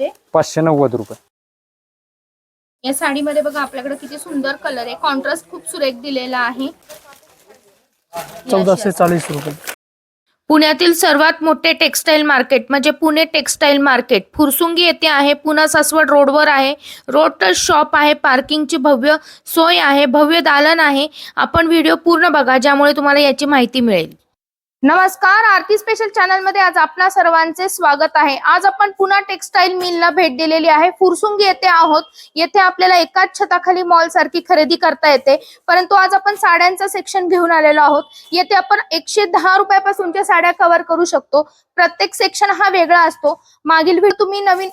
आहे पाचशे नव्वद रुपये. या साडीमध्ये बघा आपल्याकडे किती सुंदर कलर आहे. कॉन्ट्रास्ट खूप सुरेख दिलेला आहे. चौदाशे चाळीस रुपये. पुण्यातील सर्वात मोठे टेक्सटाईल मार्केट म्हणजे पुणे टेक्सटाईल मार्केट फुरसुंगी येथे आहे पुणा सासवड रोडवर आहे. रोड टच शॉप आहे पार्किंगची भव्य सोय आहे भव्य दालन आहे. आपण व्हिडिओ पूर्ण बघा ज्यामुळे तुम्हाला याची माहिती मिळेल. नमस्कार आरती स्पेशल चॅनलमध्ये आज आपणा सर्वांचे स्वागत आहे. आज आपण पुन्हा टेक्सटाईल मिलला भेट दिलेली आहे. फुरसुंगी येथे आहोत. येथे आपल्याला एकाच छताखाली मॉल सारखी खरेदी करता येते. परंतु आज आपण साड्यांचा सेक्शन घेऊन आलेलो आहोत. येथे आपण एकशे दहा रुपयापासूनच्या साड्या कव्हर करू शकतो. प्रत्येक सेक्शन हा वेगळा असतो. मागील वेळ तुम्ही नवीन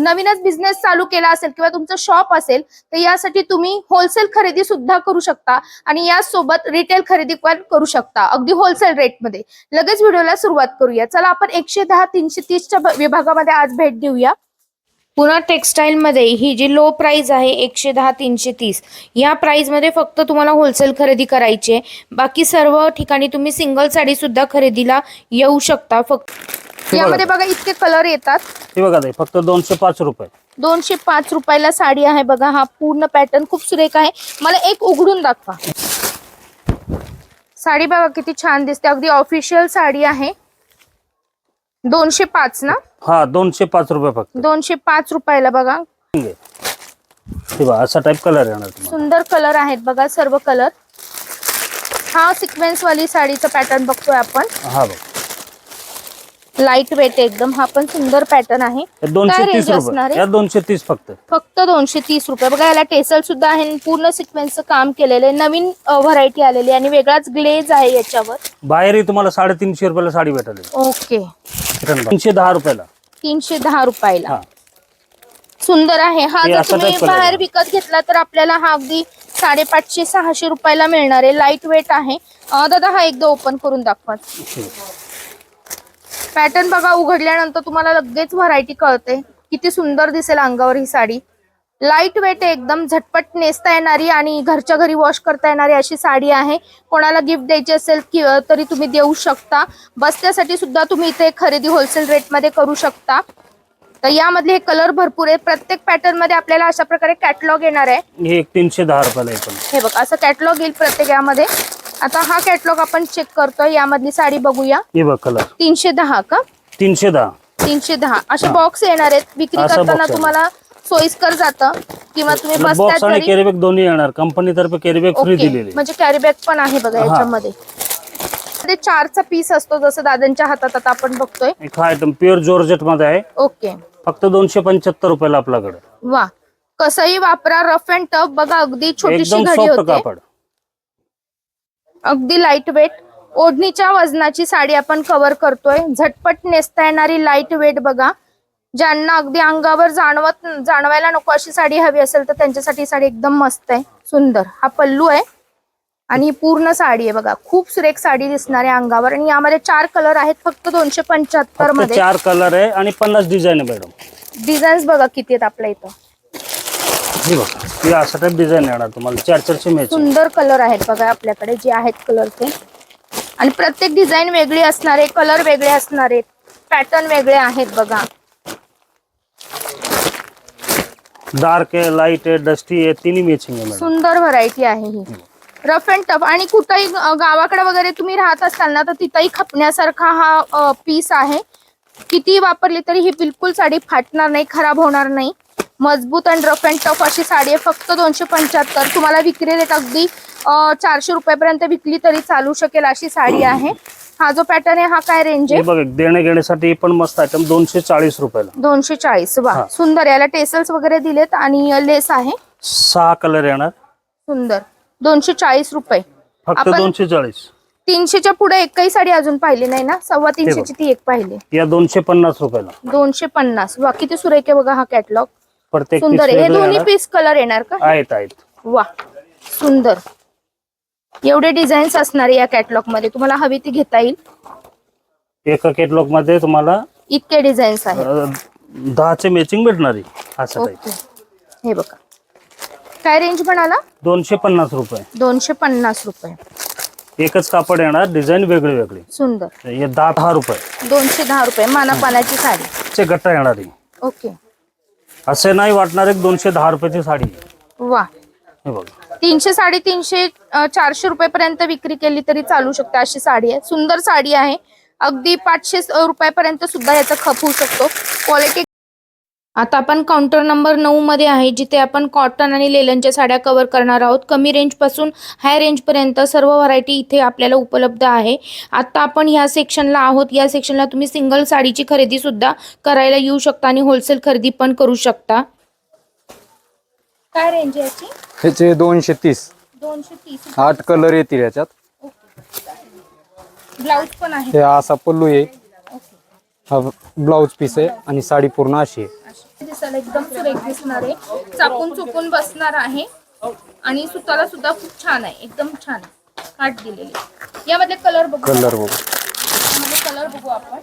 नवीनच बिझनेस चालू केला असेल किंवा तुमचं शॉप असेल तर यासाठी तुम्ही होलसेल खरेदी सुद्धा करू शकता आणि यासोबत रिटेल खरेदी पण करू शकता. अगदी होलसेल रेट रेटमध्ये लगेच व्हिडिओला सुरुवात करूया. चला आपण एकशे दहा तीनशे तीसच्या विभागामध्ये आज भेट देऊया. पुन्हा टेक्सटाईल मध्ये ही जी लो प्राइस आहे एकशे दहा तीनशे तीस या प्राइसमध्ये फक्त तुम्हाला होलसेल खरेदी करायची आहे. बाकी सर्व ठिकाणी तुम्ही सिंगल साडी सुद्धा खरेदीला येऊ शकता. फक्त यामध्ये बघा. इतके कलर येतात. हे बघा ताई फक्त दोनशे पाच रुपये. दोनशे पाच रुपयाला साडी आहे बघा हा पूर्ण पॅटर्न खूप सुरेख आहे. मला एक उघडून दाखवा. साडी बघा किती छान दिसते. अगदी ऑफिशियल साडी आहे. दोनशे पाच ना? हा दोनशे पाच रुपये फक्त. दोनशे पाच रुपयाला बघा. हे बघा असा टाइप कलर येणार तुम्हाला. सुंदर कलर आहेत बघा सर्व कलर हा सिक्वेन्स वाली साडीचा पॅटर्न बघतोय आपण. हा बघ. लाइट वेट एकदम. हा पण सुंदर पॅटर्न आहे. हे दोनशे काय तीस range असणार आहे? दोनशे तीस फक्त. फक्त दोनशे तीस रुपये. बघा याला टेसल सुद्धा आहे पूर्ण सिक्वेन्सचं काम केलेलं आहे. नवीन व्हरायटी आलेली आणि वेगळाच ग्लेज आहे याच्यावर. बाहेरही तुम्हाला साडेतीनशे रुपयाला साडी भेटेल. ओके. तीनशे दहा रुपयाला. तीनशे दहा रुपयाला. सुंदर आहे. हा जर तुम्ही बाहेर. विकत घेतला तर आपल्याला हा अगदी साडेपाचशे सहाशे रुपयाला मिळणार आहे. लाइट वेट आहे दादा हा एकदा ओपन करून दाखवा. पॅटर्न बघा उघडल्यानंतर तुम्हाला लगेच व्हरायटी कळते. किती सुंदर दिसेल अंगावर ही साडी. लाइट वेट आहे एकदम झटपट नेसता येणारी आणि घरच्या घरी वॉश करता येणारी अशी साडी आहे. कोणाला गिफ्ट द्यायची असेल कि तरी तुम्ही देऊ शकता. बस्त्यासाठी सुद्धा तुम्ही इथे खरेदी होलसेल रेटमध्ये करू शकता. तर यामधले हे कलर भरपूर आहेत. प्रत्येक पॅटर्नमध्ये आपल्याला अशा प्रकारे कॅटलॉग येणार आहे. हे तीनशे दहा रुपयाला आहे हे बघ असं कॅटलॉग येईल प्रत्येक यामध्ये. आता हा कॅटलॉग आपण चेक करतोय यामधली साडी बघूया. हे बघ कलर तीनशे दहा का? तीनशे दहा. तीनशे दहा. असे हा. बॉक्स येणार आहेत. विक्री असं करताना. तुम्हाला सोयीस्कर जातं. किंवा तुम्ही बॉक्स आणि कॅरीबॅग दोन्ही येणार. कंपनीतर्फे कॅरीबॅग फ्री ओके दिलेली म्हणजे कॅरी बॅग पण आहे बघा हा. याच्यामध्ये. ते चारचा पीस असतो जसं दादांच्या हातात आता आपण बघतोय. एक हा आयटम प्युअर जॉर्जेटमध्ये आहे. ओके फक्त दोनशे पंच्याहत्तर रुपयाला आपल्याकडे. वा कसंही वापरा रफ अँड टफ बघा अगदी छोटीशी एकदम घडी सॉफ्ट होते कापड. अगदी लाइट वेट ओढणीच्या वजनाची साडी आपण कव्हर करतोय. झटपट नेसता येणारी लाइट वेट बघा. ज्यांना अगदी अंगावर जाणवत जाणवायला नको अशी साडी हवी असेल तर त्यांच्यासाठी साडी एकदम मस्त आहे. सुंदर. हा पल्लू आहे. आणि पूर्ण साडी आहे बघा. खूप सुरेख साडी दिसणार आहे अंगावर. आणि यामध्ये चार कलर आहेत. फक्त दोनशे पंच्याहत्तरमध्ये. चार कलर आहे आणि पन्नास डिझाईन आहे मॅडम डिझाईन्स बघा किती आहेत आपल्या इथं. हे बघा हे असं टाइप डिझाईन येणार तुम्हाला चार चारशे मॅच सुंदर कलर आहेत बघा आपल्याकडे जे आहेत कलर ते आणि प्रत्येक डिझाईन वेगळी असणार आहे कलर वेगळे असणार आहेत पॅटर्न वेगळे आहेत बघा. डार्क आहे लाइट आहे डस्टी आहे तिन्ही मॅचिंग आहे मॅडम सुंदर व्हरायटी आहे ही. रफ अँड टफ आणि कुठंही अ, गावाकडे वगैरे तुम्ही राहत असाल ना तर तिथंही खपण्यासारखा हा पीस आहे. किती वापरली तरी ही बिलकुल साडी फाटणार नाही खराब होणार नाही. मजबूत आणि रफ अँड टफ अशी साडी आहे. फक्त दोनशे पंच्याहत्तर. तुम्हाला विक्री रेट अगदी चारशे रुपयापर्यंत विकली तरी चालू शकेल अशी साडी आहे. हा जो पॅटर्न आहे हा काय रेंज आहे? बघ देणे घेण्यासाठी पण मस्त आयटम दोनशे चाळीस रुपयाला. दोनशे चाळीस. वा. सुंदर. याला टेसल्स वगैरे दिलेत आणि लेस आहे. सहा कलर येणार. सुंदर. दोनशे चाळीस रुपये. फक्त दोनशे चाळीस. तीनशेच्या पुढे एकही साडी अजून पाहिली नाही ना? सव्वा तीनशेची ती एक पाहिली. या दोनशे पन्नास रुपयाला. दोनशे पन्नास. वा किती सुरेख आहे बघा हा कॅटलॉग प्रत्येक सुंदर. हे वेगळं दोन्ही येणार. पीस कलर येणार का? आहेत आहेत. वा सुंदर. एवढे डिझाईन्स असणार या कॅटलॉगमध्ये. तुम्हाला हवी ती घेता येईल. एका कॅटलॉगमध्ये तुम्हाला इतके डिझाईन्स आहेत. अं, दहाचे मॅचिंग भेटणार आहे असं टाईप ओके. हे बघा. काय रेंज म्हणाला दोनशे पन्नास रुपये. दोनशे पन्नास रुपये. एकच कापड येणार डिझाईन वेगळी वेगळी. सुंदर. हे दहा दहा रुपये. दोनशे दहा रुपये. माना पानाची साडी. चे गट्टा येणार आहे. ओके. असे नाही वाटणार एक दोनशे दहा रुपयाची साडी. आहे. वा. हे बघा. तीनशे साडेतीनशे अ, चारशे रुपयापर्यंत विक्री केली तरी चालू शकते अशी साडी आहे. सुंदर साडी आहे. अगदी पाचशे रुपयापर्यंत सुद्धा याचा खप होऊ शकतो. क्वालिटी आता आपण काउंटर नंबर नऊ मध्ये आहे जिथे आपण कॉटन आणि लेलनच्या साड्या कव्हर करणार आहोत. कमी रेंजपासून हाय रेंज पर्यंत सर्व व्हरायटी इथे आपल्याला उपलब्ध आहे. आता आपण ह्या सेक्शनला आहोत. या सेक्शनला तुम्ही सिंगल साडीची खरेदी सुद्धा करायला येऊ शकता आणि होलसेल खरेदी पण करू शकता. काय रेंज याची? ह्याचे दोनशे तीस. दोनशे तीस. आठ कलर येतील याच्यात. ब्लाऊज पण आहे. हे असा पल्लू आहे. ओके हा ब्लाऊज पीस आहे आणि साडी पूर्ण अशी आहे. अशी दिसायला एकदम सुरेख दिसणार आहे. चापून चुकून बसणार आहे. आणि सुताला सुद्धा खूप छान आहे. एकदम छान आहे काट दिलेली यामधले कलर बघू कलर बघू. यामध्ये कलर बघू आपण.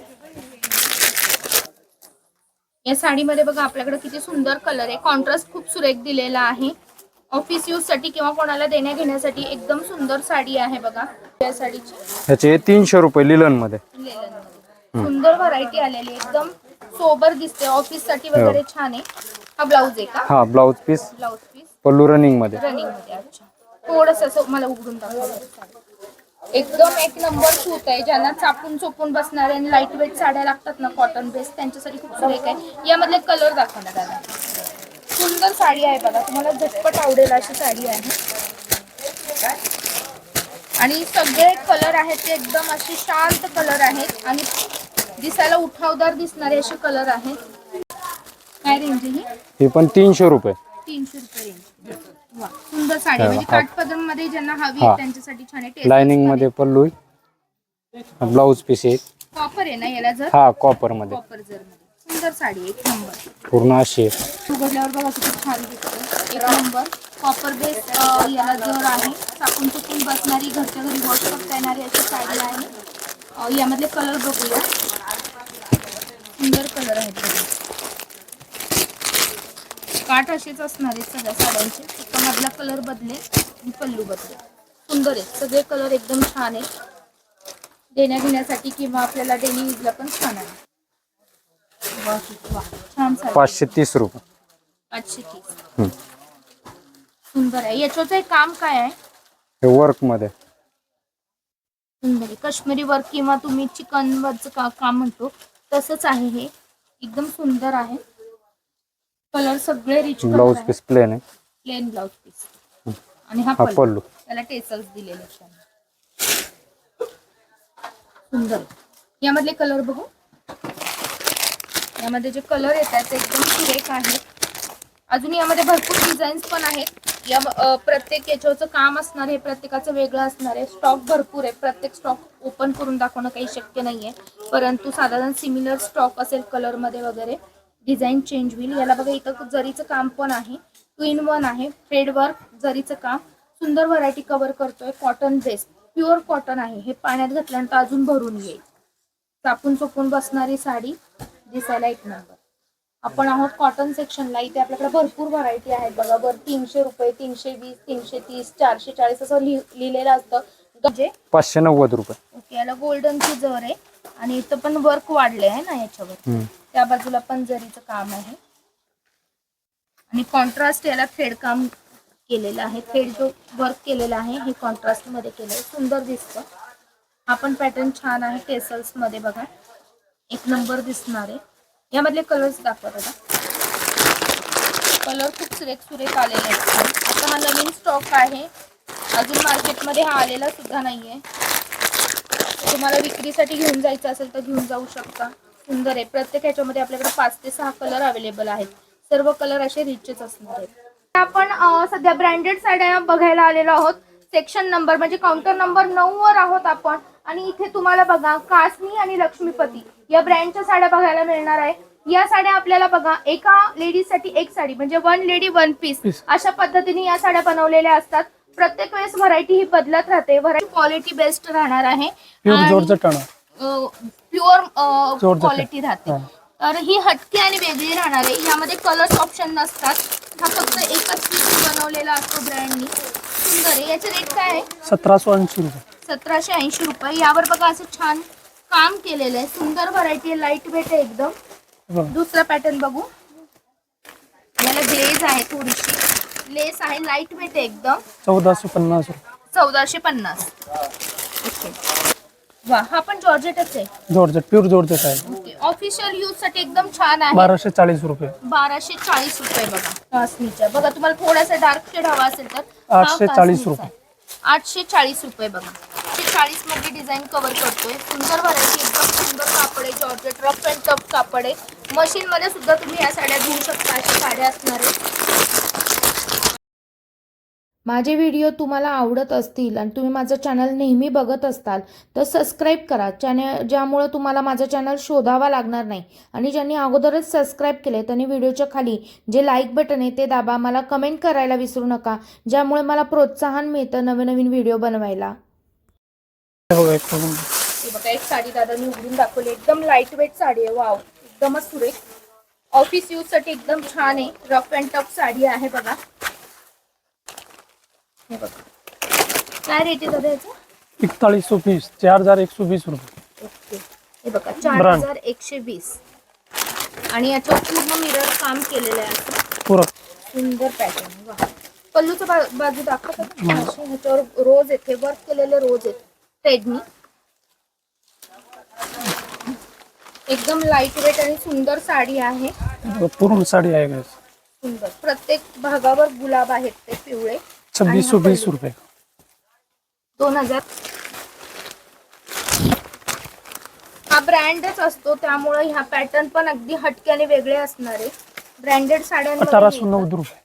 या साडीमध्ये बघा आपल्याकडे किती सुंदर कलर आहे. कॉन्ट्रास्ट खूप सुरेख दिलेला आहे. ऑफिस यूजसाठी किंवा कोणाला देण्या घेण्यासाठी एकदम सुंदर साडी आहे बघा. या साडीची. ह्याचे तीनशे रुपये लिलनमध्ये लेलनमध्ये. सुंदर व्हरायटी आलेली. एकदम सोबर दिसते. ऑफिससाठी वगैरे छान आहे. हा ब्लाऊज आहे का? हा blouse piece blouse piece pallu रनिंगमध्ये. रनिंगमध्ये अच्छा. थोडस असं मला उघडून दाखवा. एकदम एक नंबर सूत आहे ज्यांना चापून चोपून बसणारे आणि लाइट वेट साड्या लागतात ना कॉटन बेस त्यांच्यासाठी खूप सुरेख आहे. यामधले कलर दाखवा ना दादा. सुंदर साडी आहे बघा तुम्हाला झटपट आवडेल अशी साडी आहे. आणि सगळे कलर आहेत ते एकदम असे शांत कलर आहेत आणि दिसायला उठावदार दिसणारे असे कलर आहेत. काय रेंज ही? ही पण तीनशे रुपये. तीनशे रुपये रेंज वा सुंदर साडी. म्हणजे हा. काठपदरमध्ये ज्यांना हवी हा. आहे त्यांच्यासाठी छान आहे. लाइनिंगमध्ये पल्लू ब्लाऊज पीस आहे. कॉपर आहे ना याला जर? हा कॉपरमध्ये. कॉपर जर मध्ये. सुंदर साडी आहे, एक नंबर पूर्ण अशी आहे. उघडल्यावर बघा किती छान दिसते. एक नंबर कॉपर बेस याला जर आहे चापून चुकून बसणारी घरच्या घरी वॉश करता येणारी अशी साडी आहे. यामधले कलर बघूया. सुंदर कलर आहेत. काठ असेच असणार आहेत सगळ्या साड्यांचे. फक्त मधला कलर बदलेल आणि पल्लू बदलेल. सुंदर आहेत. सगळे कलर एकदम छान आहेत. देण्या घेण्यासाठी किंवा आपल्याला डेली यूजला पण छान आहे. छान पाचशे तीस रुपये. पाचशे तीस. सुंदर आहे. याच्याचं एक काम काय आहे? हे वर्कमध्ये सुंदर आहे. काश्मीरी वर्क किंवा तुम्ही चिकन वरचं का काम म्हणतो तसंच आहे हे. एकदम सुंदर आहे. कलर सगळे रिच ब्लाऊज पीस प्लेन आहे. प्लेन ब्लाउज पीस आणि हा पल्लू. त्याला टेसल्स दिलेले. सुंदर. यामधले कलर बघू. यामध्ये जे कलर येतात ते एकदम सुरेख आहेत. अजून यामध्ये भरपूर डिझाईन्स पण आहेत. या प्रत्येक याच्यावरचं काम असणार आहे प्रत्येकाचं वेगळं असणार आहे. स्टॉक भरपूर आहे. प्रत्येक स्टॉक ओपन करून दाखवणं काही शक्य नाही आहे परंतु साधारण सिमिलर स्टॉक असेल कलरमध्ये वगैरे डिझाईन चेंज होईल. याला बघा इथं जरीचं काम पण आहे. टू इन वन आहे. थ्रेड वर्क जरीचं काम. सुंदर व्हरायटी कव्हर करतोय. कॉटन बेस प्युअर कॉटन आहे. हे पाण्यात घातल्यानंतर अजून भरून येईल. चापून चोपून बसणारी साडी दिसायला एक नंबर. आपण आहोत कॉटन सेक्शनला इथे आपल्याकडे भरपूर व्हरायटी आहेत बघा. वर तीनशे रुपये तीनशे वीस तीनशे तीस चारशे चाळीस असं लिह- लिहिलेलं असतं. म्हणजे पाचशे नव्वद रुपये. ओके याला गोल्डनची जर आहे. आणि इथं पण वर्क वाढले आहे ना याच्यावर. त्या बाजूला पण जरीचं काम आहे. आणि कॉन्ट्रास्ट याला थ्रेड काम केलेलं आहे. थ्रेड जो वर्क केलेला आहे हे कॉन्ट्रास्टमध्ये केलंय. सुंदर दिसतं. हा पण पॅटर्न छान आहे टेसल्समध्ये बघा. एक नंबर दिसणार आहे. यामधले कलर्स दाखवा दादा कलर खूप सुरेख सुरेख आलेले आहेत. आता हा नवीन स्टॉक आहे. अजून मार्केटमध्ये हा आलेला सुद्धा नाही आहे तुम्हाला विक्रीसाठी घेऊन जायचं असेल तर घेऊन जाऊ शकता. सुंदर आहे. प्रत्येक ह्याच्यामध्ये आपल्याकडे पाच ते सहा कलर अवेलेबल आहेत. सर्व कलर असे रिचेच असणार आहेत. आपण सध्या ब्रँडेड साड्या बघायला आलेलो आहोत. सेक्शन नंबर म्हणजे काउंटर नंबर नऊ वर आहोत आपण. आणि इथे तुम्हाला बघा कासनी आणि लक्ष्मीपती. या ब्रँडच्या साड्या बघायला मिळणार आहे. या साड्या आपल्याला बघा एका लेडीजसाठी एक साडी म्हणजे वन लेडी वन पीस अशा पद्धतीने या साड्या बनवलेल्या असतात. प्रत्येक वेळेस व्हरायटी ही बदलत राहते. व्हरायटी क्वालिटी बेस्ट राहणार आहे. प्युअर क्वालिटी राहते. तर ही हटकी आणि वेगळी राहणार आहे. यामध्ये कलर्स ऑप्शन नसतात. हा फक्त एकच पीस बनवलेला असतो ब्रँडनी सुंदर आहे. याचे रेट काय आहे? सतराशे ऐंशी रुपये. सतराशे ऐंशी रुपये. यावर बघा असं छान काम केलेलं आहे. सुंदर व्हरायटी आहे. लाईट वेट आहे एकदम. दुसरा पॅटर्न बघू. याला ग्लेज आहे थोडीशी. लेस आहे. लाईट वेट आहे एकदम. चौदाशे पन्नास रुपये. चौदाशे पन्नास. ओके वा हा पण जॉर्जेटच आहे. जॉर्जेट प्युअर जॉर्जेट आहे. ओके ऑफिशियल यूज़ साठी एकदम छान आहे. बाराशे चाळीस रुपये. बाराशे चाळीस रुपये बघा. कासनीच्या बघा तुम्हाला थोडासा डार्क शेड हवा असेल तर. आठशे चाळीस रुपये. आठशे चाळीस रुपये बघा. आठशे चाळीसमध्ये डिझाईन कव्हर करतोय. सुंदर व्हरायटी एकदम सुंदर कापड आहे जॉर्जेट रफ अँड टफ कापड. आहे मशीन मध्ये सुद्धा तुम्ही या साड्या घेऊ शकता अशा साड्या असणार आहेत. माझे व्हिडिओ तुम्हाला आवडत असतील आणि तुम्ही माझं चॅनल नेहमी बघत असताल तर सबस्क्राईब करा चॅनल ज्यामुळं तुम्हाला माझं चॅनल शोधावा लागणार नाही. आणि ज्यांनी अगोदरच सबस्क्राईब केले त्यांनी व्हिडिओच्या खाली जे लाईक बटन आहे ते दाबा. मला कमेंट करायला विसरू नका ज्यामुळे मला प्रोत्साहन मिळतं नवीन नवीन व्हिडिओ बनवायला. बघा एक. हे बघा एक साडी दादानी उघडून दाखवली. एकदम लाइट वेट साडी आहे. वाव एकदमच सुरेख. ऑफिस यूजसाठी एकदम छान आहे. रफ अँड टफ साडी आहे बघा. हे बघा. काय रेट आहे दादा याचा? एकताळीस वीस. चार हजार एक सौ वीस रुपये. ओके. हे बघा चार Brand. हजार एकशे वीस. आणि याच्यावर पूर्ण मिरर काम केलेलं आहे असं. पुरा सुंदर पॅटर्न वा पल्लूचं बा बाजू? असे ह्याच्यावर रोज येते. वर्क केलेले रोज आहेत थ्रेडनी एकदम लाइट वेट आणि सुंदर साडी आहे. हे पूर्ण साडी आहे guys. सुंदर. प्रत्येक भागावर गुलाब आहेत ते पिवळे. छब्बीस सौ रुपये दोन हजार. हा ब्रँडच असतो त्यामुळे ह्या पॅटर्न पण अगदी हटके आणि वेगळे असणार ब्रँडेड अठारह सौ साड्यांमध्ये नव्वद रुपये.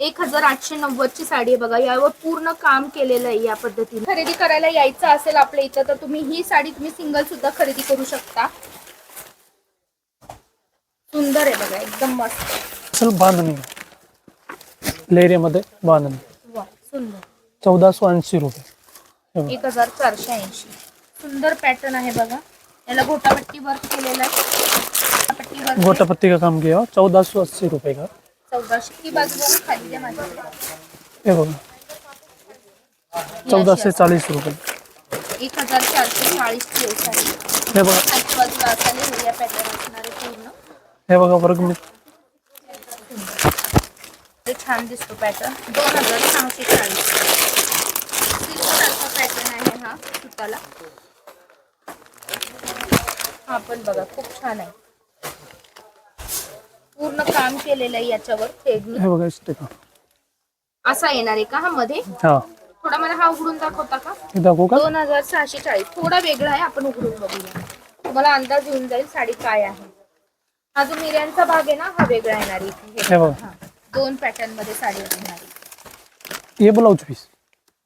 एक हजार आठशे नव्वद ची साडी आहे बघा. यावर पूर्ण काम केलेलं आहे या पद्धतीने. खरेदी करायला यायचं असेल आपल्या इथं तर तुम्ही ही साडी तुम्ही सिंगल सुद्धा खरेदी करू शकता. सुंदर आहे बघा एकदम मस्त. बांधणी लेरियामध्ये बांधणी वा सुंदर. चौदा सौ ऐंशी रुपये. एक हजार चारशे ऐंशी. सुंदर पॅटर्न आहे बघा. याला गोटापट्टी वर्क केलेला आहे. गोटापट्टी का काम किया चौदह सौ अस्सी रुपये का? चौदाशे ही बाजू खाली द्या माझ्याकडे हे बघा. चौदाशे चाळीस रुपये. एक हज़ार चारशे चाळीस ची आहे. हे बघा. खालच्या बाजूला असा लेहरिया पॅटर्न असणार आहे पूर्ण. हे बघा वर्ग मी. ते छान दिसतो पॅटर्न दोन हज़ार सहाशे चाळीस. सिल्कसारखा पॅटर्न आहे हा सुताला. हा पण बघा खूप छान आहे. पूर्ण काम केलेलं आहे याच्यावर हे बघा असा येणार आहे का हा मध्ये? हा. थोडा मला हा उघडून दाखवता का? हे दाखवू का? दोन हजार सहाशे चाळीस थोडा वेगळा आहे आपण उघडून बघूया. तुम्हाला अंदाज येऊन जाईल साडी काय आहे. हा जो मिऱ्यांचा भाग आहे ना हा वेगळा येणार आहे. इथे. हे बघा हा. दोन पॅटर्नमध्ये साडी असणार आहे. हे ब्लाऊज पीस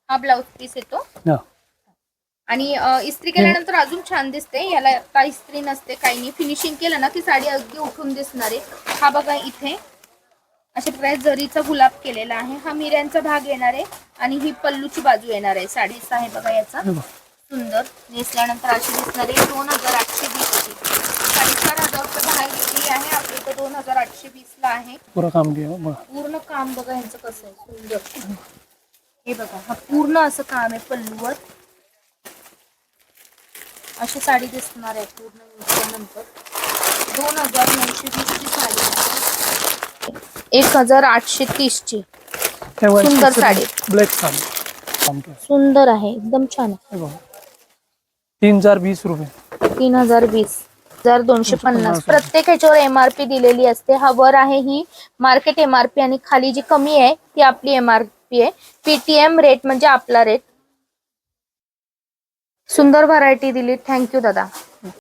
हा ब्लाऊज पीस येतो. हा. आणि इस्त्री केल्यानंतर अजून छान दिसते. याला आता इस्त्री नसते काही नाही. फिनिशिंग केलं ना की साडी अगदी उठून दिसणार आहे. हा बघा इथे. अशा प्रकारे जरीचा गुलाब केलेला आहे. हा मिऱ्यांचा भाग येणार आहे आणि ही पल्लूची बाजू येणार आहे. साडीचा आहे बघा याचा. सुंदर. नेसल्यानंतर अशी दिसणार आहे. दोन हजार आठशे वीसची साडेचार हजार रुपये बाहेर विक्री आहे. आपल्या इथं दोन हजार आठशे वीसला आहे. पूर्ण काम बघा ह्यांचं कसं आहे. सुंदर. हे बघा. हा पूर्ण असं काम आहे पल्लूवर. अशी साडी दिसणार आहे पूर्ण नेसल्यानंतर दोन हजार नऊशे वीसची साडी. एक हजार आठशे तीसची. सुंदर साडी. ब्लॅक साडी. सुंदर आहे एकदम छान तीन हजार वीस रुपये. तीन हजार वीस हजार दोनशे पन्नास पन्नास. प्रत्येक ह्याच्यावर एमआरपी दिलेली असते. हा वर आहे ही मार्केट एमआरपी आणि खाली जी कमी आहे ती आपली एमआरपी आहे. पीटीएम रेट म्हणजे आपला रेट सुंदर व्हरायटी दिली थँक्यू दादा.